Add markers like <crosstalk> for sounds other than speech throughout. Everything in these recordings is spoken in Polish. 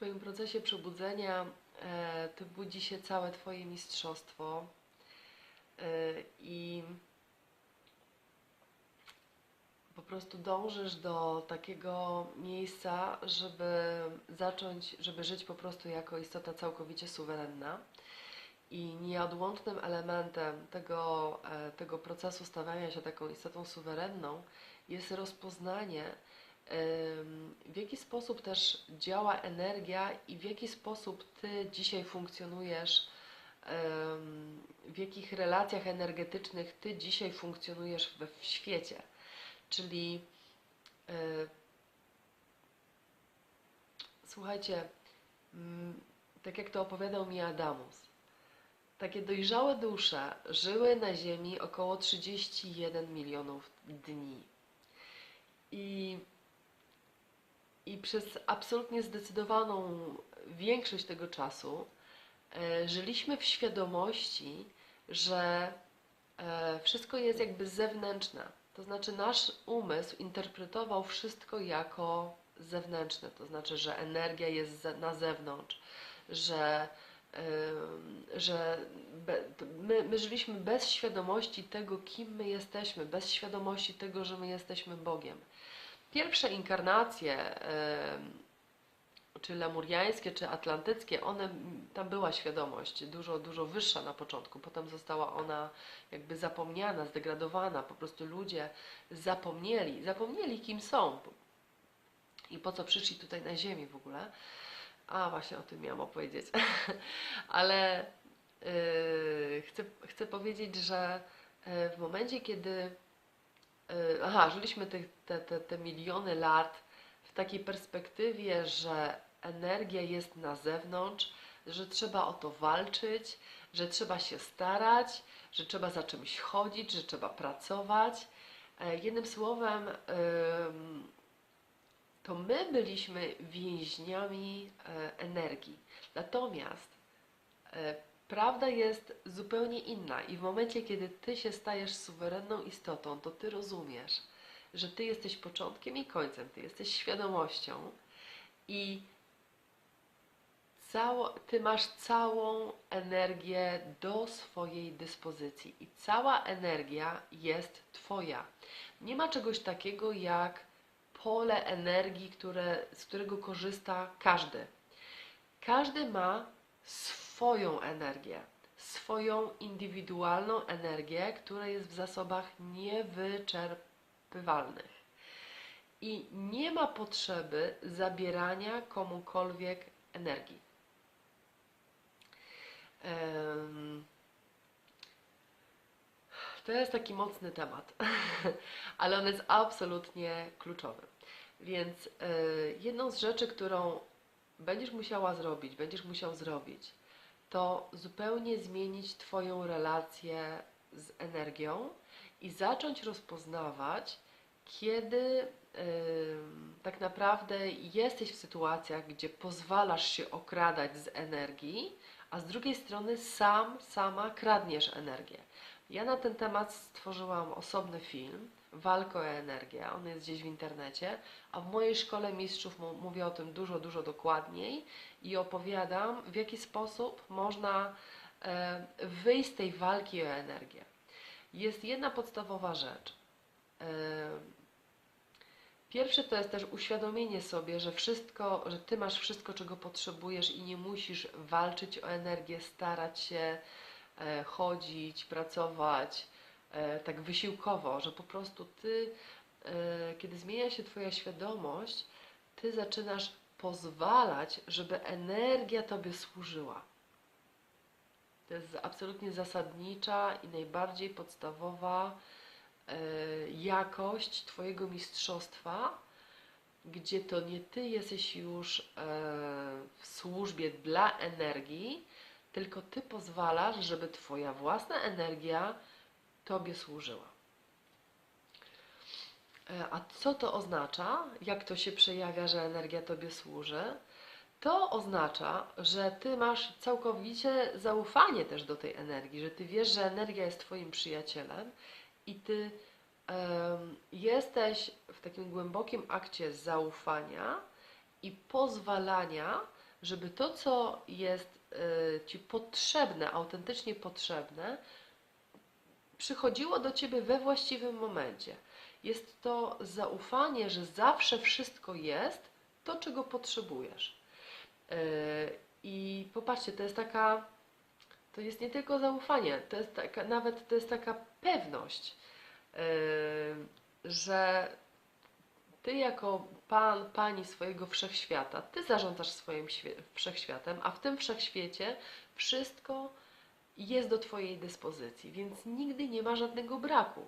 Twoim procesie przebudzenia e, to budzi się całe Twoje mistrzostwo e, i po prostu dążysz do takiego miejsca, żeby zacząć, żeby żyć po prostu jako istota całkowicie suwerenna. I nieodłącznym elementem tego, e, tego procesu stawania się taką istotą suwerenną jest rozpoznanie, w jaki sposób też działa energia i w jaki sposób Ty dzisiaj funkcjonujesz, w jakich relacjach energetycznych Ty dzisiaj funkcjonujesz w świecie. Czyli e, słuchajcie, mm, tak jak to opowiadał mi Adamus, takie dojrzałe dusze żyły na Ziemi około 31 milionów dni. I, I przez absolutnie zdecydowaną większość tego czasu e, żyliśmy w świadomości, że e, wszystko jest jakby zewnętrzne. To znaczy nasz umysł interpretował wszystko jako zewnętrzne, to znaczy, że energia jest na zewnątrz, że, że my, my żyliśmy bez świadomości tego, kim my jesteśmy, bez świadomości tego, że my jesteśmy Bogiem. Pierwsze inkarnacje, czy lemuriańskie, czy atlantyckie, one, tam była świadomość dużo, dużo wyższa na początku, potem została ona jakby zapomniana, zdegradowana, po prostu ludzie zapomnieli, zapomnieli kim są i po co przyszli tutaj na ziemi w ogóle. A, właśnie o tym miałam opowiedzieć. <laughs> Ale yy, chcę, chcę powiedzieć, że yy, w momencie, kiedy aha, żyliśmy te, te, te, te miliony lat w takiej perspektywie, że energia jest na zewnątrz, że trzeba o to walczyć, że trzeba się starać, że trzeba za czymś chodzić, że trzeba pracować. E, Jednym słowem, to my byliśmy więźniami e, energii. Natomiast e, prawda jest zupełnie inna i w momencie, kiedy ty się stajesz suwerenną istotą, to ty rozumiesz, że ty jesteś początkiem i końcem, ty jesteś świadomością i cało, ty masz całą energię do swojej dyspozycji i cała energia jest twoja. Nie ma czegoś takiego jak pole energii, które, z którego korzysta każdy. Każdy ma swoją energię, swoją indywidualną energię, która jest w zasobach niewyczerpywalnych. I nie ma potrzeby zabierania komukolwiek energii. To jest taki mocny temat, <laughs> ale on jest absolutnie kluczowy. Więc e, jedną z rzeczy, którą będziesz musiała zrobić, będziesz musiał zrobić, to zupełnie zmienić Twoją relację z energią i zacząć rozpoznawać, kiedy ym, tak naprawdę jesteś w sytuacjach, gdzie pozwalasz się okradać z energii, a z drugiej strony sam, sama kradniesz energię. Ja na ten temat stworzyłam osobny film, Walka o energię, on jest gdzieś w internecie, a w mojej szkole mistrzów mówię o tym dużo, dużo dokładniej i opowiadam, w jaki sposób można e, wyjść z tej walki o energię. Jest jedna podstawowa rzecz. E, Pierwsze to jest też uświadomienie sobie, że wszystko, że ty masz wszystko, czego potrzebujesz i nie musisz walczyć o energię, starać się chodzić, pracować e, tak wysiłkowo, że po prostu ty, e, kiedy zmienia się twoja świadomość, ty zaczynasz pozwalać, żeby energia tobie służyła. To jest absolutnie zasadnicza i najbardziej podstawowa e, jakość Twojego mistrzostwa, gdzie to nie Ty jesteś już e, w służbie dla energii, tylko Ty pozwalasz, żeby Twoja własna energia Tobie służyła. E, A co to oznacza? Jak to się przejawia, że energia Tobie służy? To oznacza, że Ty masz całkowicie zaufanie też do tej energii, że Ty wiesz, że energia jest Twoim przyjacielem i Ty em, jesteś w takim głębokim akcie zaufania i pozwalania żeby to, co jest Ci potrzebne, autentycznie potrzebne, przychodziło do Ciebie we właściwym momencie. Jest to zaufanie, że zawsze wszystko jest to, czego potrzebujesz. Yy, I popatrzcie, to jest taka, to jest nie tylko zaufanie, to jest taka, nawet to jest taka pewność, yy, że ty jako pan, pani swojego wszechświata, ty zarządzasz swoim wszechświatem, a w tym wszechświecie wszystko jest do Twojej dyspozycji, więc nigdy nie ma żadnego braku.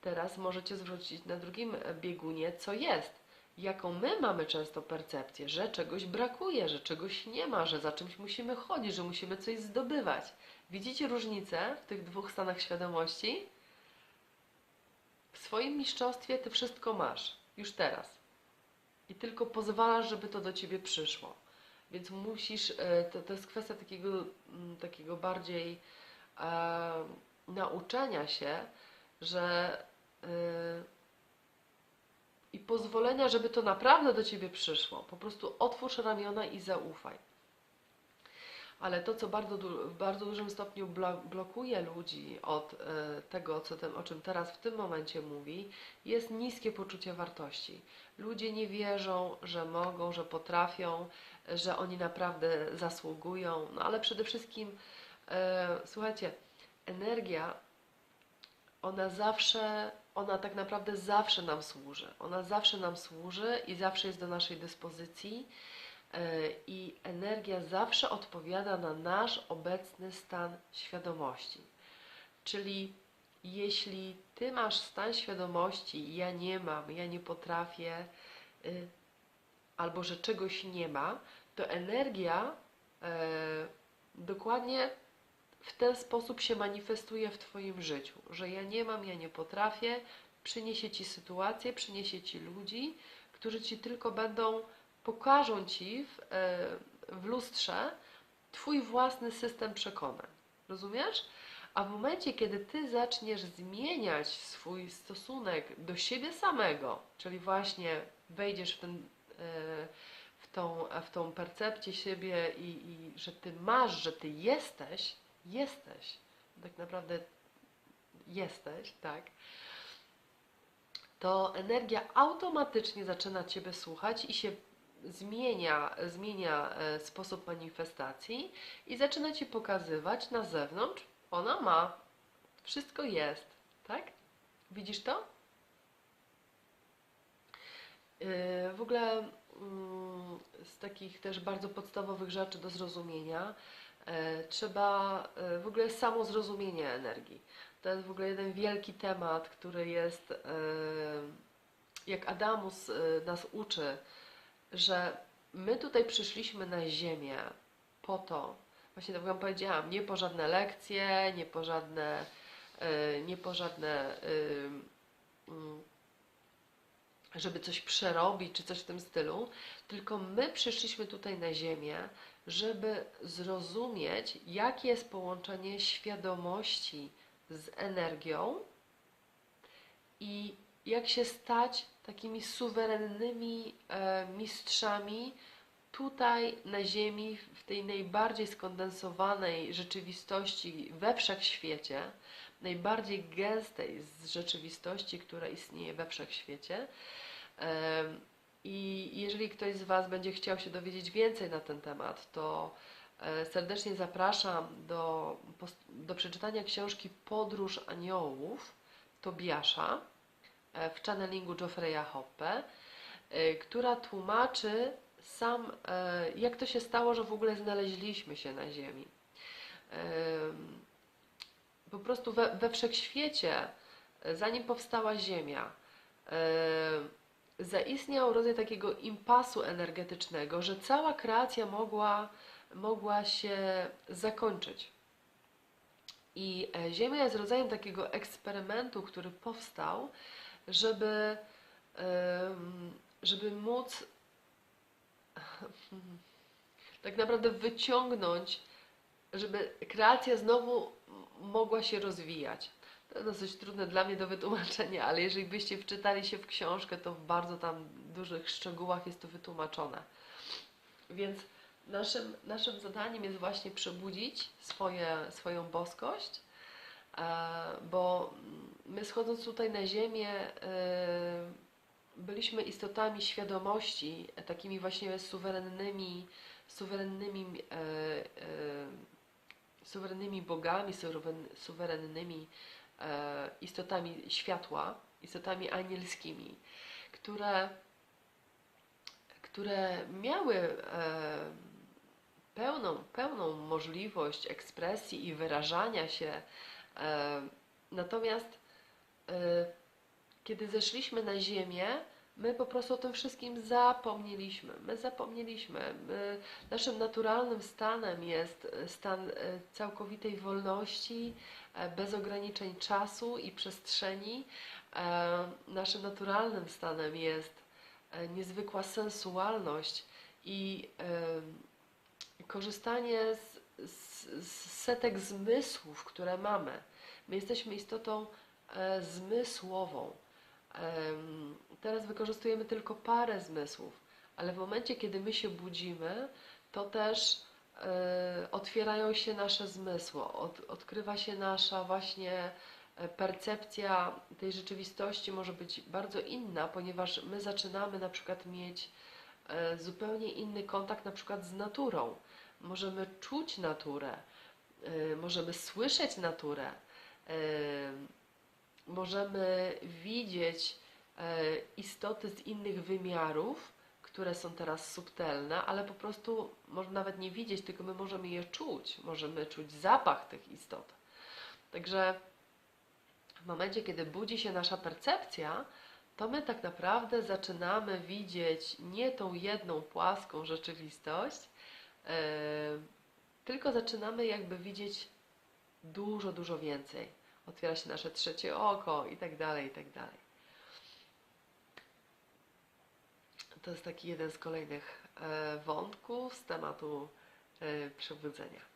Teraz możecie zwrócić na drugim biegunie, co jest. Jaką my mamy często percepcję, że czegoś brakuje, że czegoś nie ma, że za czymś musimy chodzić, że musimy coś zdobywać. Widzicie różnicę w tych dwóch stanach świadomości? W swoim mistrzostwie ty wszystko masz, już teraz. I tylko pozwalasz, żeby to do ciebie przyszło. Więc musisz, e, to, to jest kwestia takiego, mm, takiego bardziej e, nauczenia się, że e, i pozwolenia, żeby to naprawdę do ciebie przyszło. Po prostu otwórz ramiona i zaufaj. Ale to, co bardzo, w bardzo dużym stopniu blo- blokuje ludzi od e, tego, co ten, o czym teraz w tym momencie mówi, jest niskie poczucie wartości. Ludzie nie wierzą, że mogą, że potrafią, że oni naprawdę zasługują. No ale przede wszystkim, e, słuchajcie, energia, ona zawsze, ona tak naprawdę zawsze nam służy. Ona zawsze nam służy i zawsze jest do naszej dyspozycji. E, I energia zawsze odpowiada na nasz obecny stan świadomości. Czyli jeśli ty masz stan świadomości, ja nie mam, ja nie potrafię, y, albo że czegoś nie ma, to energia e, dokładnie w ten sposób się manifestuje w Twoim życiu, że ja nie mam, ja nie potrafię, przyniesie Ci sytuację, przyniesie Ci ludzi, którzy Ci tylko będą, pokażą Ci w, e, w lustrze Twój własny system przekonań. Rozumiesz? A w momencie, kiedy Ty zaczniesz zmieniać swój stosunek do siebie samego, czyli właśnie wejdziesz w, ten, e, w, tą, w tą percepcję siebie i, i że Ty masz, że Ty jesteś, jesteś, tak naprawdę jesteś, tak, to energia automatycznie zaczyna Ciebie słuchać i się zmienia, zmienia e, sposób manifestacji i zaczyna Ci pokazywać na zewnątrz, ona ma, wszystko jest, tak? Widzisz to? Yy, W ogóle mm, z takich też bardzo podstawowych rzeczy do zrozumienia e, trzeba e, w ogóle samo zrozumienie energii. To jest w ogóle jeden wielki temat, który jest, e, jak Adamus e, nas uczy, że my tutaj przyszliśmy na Ziemię po to, właśnie tak jak powiedziałam, nie po żadne lekcje, nie po żadne, e, nie po żadne, e, mm, żeby coś przerobić czy coś w tym stylu, tylko my przyszliśmy tutaj na Ziemię, żeby zrozumieć, jakie jest połączenie świadomości z energią i jak się stać takimi suwerennymi e, mistrzami tutaj na Ziemi, w tej najbardziej skondensowanej rzeczywistości we wszechświecie, najbardziej gęstej z rzeczywistości, która istnieje we wszechświecie. Em, I jeżeli ktoś z Was będzie chciał się dowiedzieć więcej na ten temat, to e, serdecznie zapraszam do, do przeczytania książki Podróż Aniołów Tobiasza e, w channelingu Geoffreya Hoppe, e, która tłumaczy sam, e, jak to się stało, że w ogóle znaleźliśmy się na Ziemi. Em, Po prostu we, we wszechświecie, e, zanim powstała Ziemia, e, zaistniał rodzaj takiego impasu energetycznego, że cała kreacja mogła, mogła się zakończyć. I e, Ziemia jest rodzajem takiego eksperymentu, który powstał, żeby, żeby móc <laughs> tak naprawdę wyciągnąć, żeby kreacja znowu mogła się rozwijać. To dosyć trudne dla mnie do wytłumaczenia, ale jeżeli byście wczytali się w książkę, to w bardzo tam dużych szczegółach jest to wytłumaczone. Więc naszym, naszym zadaniem jest właśnie przebudzić swoje, swoją boskość, e, bo my schodząc tutaj na ziemię e, byliśmy istotami świadomości, takimi właśnie suwerennymi, suwerennymi, e, e, suwerennymi bogami, suweren, suwerennymi istotami światła, istotami anielskimi, które, które miały pełną, pełną możliwość ekspresji i wyrażania się. Natomiast kiedy zeszliśmy na ziemię, my po prostu o tym wszystkim zapomnieliśmy. My zapomnieliśmy. My, naszym naturalnym stanem jest stan e, całkowitej wolności, bez ograniczeń czasu i przestrzeni. Naszym naturalnym stanem jest niezwykła sensualność i korzystanie z, z, z setek zmysłów, które mamy. My jesteśmy istotą zmysłową. Em, Teraz wykorzystujemy tylko parę zmysłów, ale w momencie, kiedy my się budzimy, to też e, otwierają się nasze zmysły, od, odkrywa się nasza właśnie e, percepcja tej rzeczywistości może być bardzo inna, ponieważ my zaczynamy na przykład mieć e, zupełnie inny kontakt na przykład z naturą. Możemy czuć naturę, e, możemy słyszeć naturę, e, możemy widzieć e, istoty z innych wymiarów, które są teraz subtelne, ale po prostu może nawet nie widzieć, tylko my możemy je czuć, możemy czuć zapach tych istot. Także w momencie, kiedy budzi się nasza percepcja, to my tak naprawdę zaczynamy widzieć nie tą jedną płaską rzeczywistość, e, tylko zaczynamy jakby widzieć dużo, dużo więcej. Otwiera się nasze trzecie oko i tak dalej, i tak dalej. To jest taki jeden z kolejnych e, wątków z tematu e, przebudzenia.